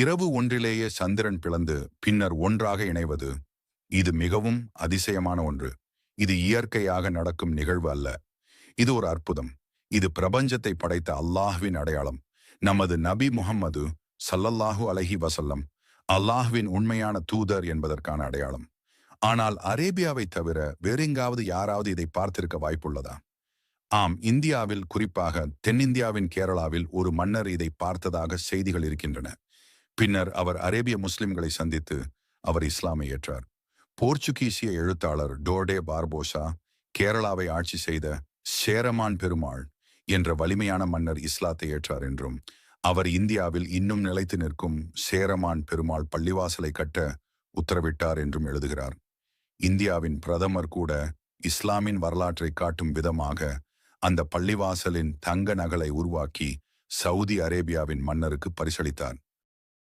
இரவு ஒன்றிலேயே சந்திரன் பிளந்து பின்னர் ஒன்றாக இணைவது இது மிகவும் அதிசயமான ஒன்று. இது இயற்கையாக நடக்கும் நிகழ்வு அல்ல. இது ஒரு அற்புதம். இது பிரபஞ்சத்தை படைத்த அல்லாஹ்வின் அடையாளம். நமது நபி முகம்மது சல்லல்லாஹு அலஹி வசல்லம் அல்லாஹ்வின் உண்மையான தூதர் என்பதற்கான அடையாளம். ஆனால் அரேபியாவை தவிர வேறெங்காவது யாராவது இதை பார்த்திருக்க வாய்ப்புள்ளதா? ஆம் இந்தியாவில் குறிப்பாக தென்னிந்தியாவின் கேரளாவில் ஒரு மன்னர் இதை பார்த்ததாக செய்திகள் இருக்கின்றன. பின்னர் அவர் அரேபிய முஸ்லிம்களை சந்தித்து அவர் இஸ்லாமை ஏற்றார். போர்ச்சுகீசிய எழுத்தாளர் டோடே பார்போசா கேரளாவை ஆட்சி செய்த சேரமான் பெருமாள் என்ற வலிமையான மன்னர் இஸ்லாத்தை ஏற்றார் என்றும் அவர் இந்தியாவில் இன்னும் நிலைத்து நிற்கும் சேரமான் பெருமாள் பள்ளிவாசலை கட்ட உத்தரவிட்டார் என்றும் எழுதுகிறார். இந்தியாவின் பிரதமர் கூட இஸ்லாமின் வரலாற்றை காட்டும் விதமாக அந்த பள்ளிவாசலின் தங்க நகலை உருவாக்கி சவுதி அரேபியாவின் மன்னருக்கு பரிசளித்தார்.